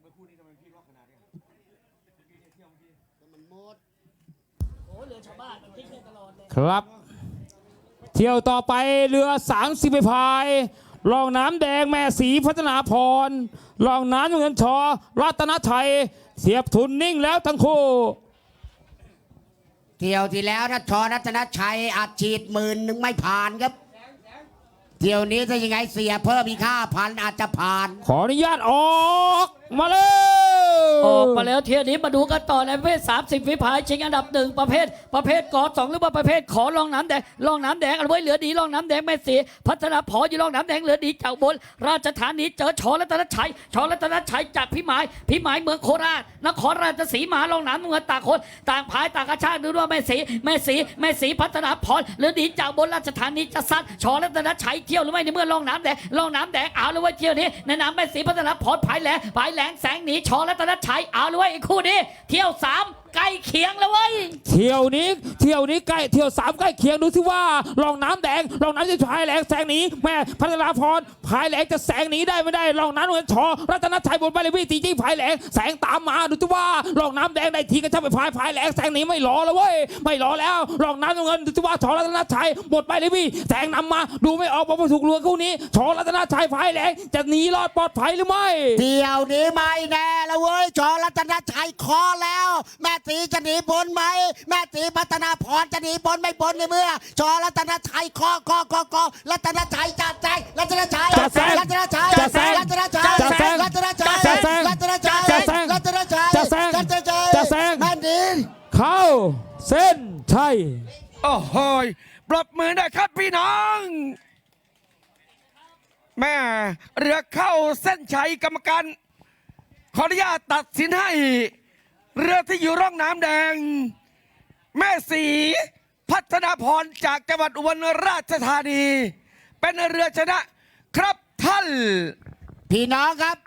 เมื่อคู่นี้ทำไมพี่รอบขนาดเนี้ยเมื่อกี้เนี่ยเที่ยวเมื่อกี้มันหมดโอ้เรือชาวบ้านมันพลิกได้ตลอดเลยครับ เที่ยวต่อไปเรือ 30ไปพายรองน้ำแดงแม่สีพัฒนาพรรองน้ำเงินชอรัตนชัยเสียบทุนนิ่งแล้วทั้งคู่ เที่ยวที่แล้วนะชอรัตนชัยอัดฉีดหมื่นหนึ่งไม่ผ่านครับ เดี๋ยวนี้จะยังไงเสียเพิ่มอีกห้าพันอาจจะผ่าน ขออนุญาตออก มาเลย ออกมาแล้วเทียนี้มาดูกันต่อในประเภท 30วิพายชิงอันดับหนึ่งประเภท ประเภทกอสองหรือว่าประเภทขอรองน้ำแดงรองน้ำแดงเอาไว้เหลือดีรองน้ำแดงแม่เสียพัฒนาพออยู่รองน้ำแดงเหลือดีจากบน ราชธานีเจอชอรัตนชัยชอรัตนชัยจากพิมายพิมายเมืองโคราชนครราชสีมารองน้ำเงินต่าคนต่างพายต่างกระชากดูว่าแม่สีแม่สีแม่สีพัฒนาพรเหลือดีจากบนราชธานีจะซัดชอรัตนชัยเที่ยวหรือไม่ในเมื่อรองน้ำแดงรองน้ำแดงเอาเลยว่าเที่ยวนี้ในน้ำแม่สีพัฒนาพรพายแหลงพายแหลงแสงหนีชอรัตนชัยเอาเลยเว้ยไอ้คู่นี้ เที่ยวสาม ใกล้เคียงแล้วเว้ย เที่ยวนี้เที่ยวนี้ใกล้เที่ยวสามใกล้เคียงดูสิว่ารองน้ำแดงรองน้ำจะพายแหลงแสงหนีแม่พัฒนาพรพายแหลงจะแสงหนีได้ไม่ได้รองน้ำเงินชอรัตนชัยบนไปเลยพี่ตีจี้พายแหลงแสงตามมาดูสิว่ารองน้ำแดงได้ทีก็ช่างไปพายพายแหลงแสงหนีไม่รอแล้วเว้ยไม่รอแล้วรองน้ำเงินดูสิว่าชอรัตนชัยหมดไปเลยพี่แสงนำมาดูไม่ออกว่าถูกเรือคู่นี้ชอรัตนชัยพายแหลงจะหนีรอดปลอดภัยหรือไม่เที่ยวนี้ไม่แน่แล้วเว้ยชอรัตนชัยคอแล้ว แม่ตีจะหนีบนไหม แม่ตีพัฒนาพรจะหนีบนไม่บนในเมื่อชอรัตนชัยคอคอคอคอรัตนชัยจัดแจงรัตนชัยจัดแจงรัตนชัยจัดแจงรัตนชัยจัดแจงรัตนชัยจัดแจงรัตนชัยจัดแจงรัตนชัยจัดแจงรัตนชัยจัดแจงแม่ดินเข้าเส้นชัยโอ้โหยปรบมือหนะครับพี่น้องแม่เรือเข้าเส้นชัยกรรมการขออนุญาตตัดสินให้ เรือที่อยู่ร่องน้ำแดง แม่สีพัฒนาพรจากจังหวัดอุบลราชธานี เป็นเรือชนะครับท่าน พี่น้องครับ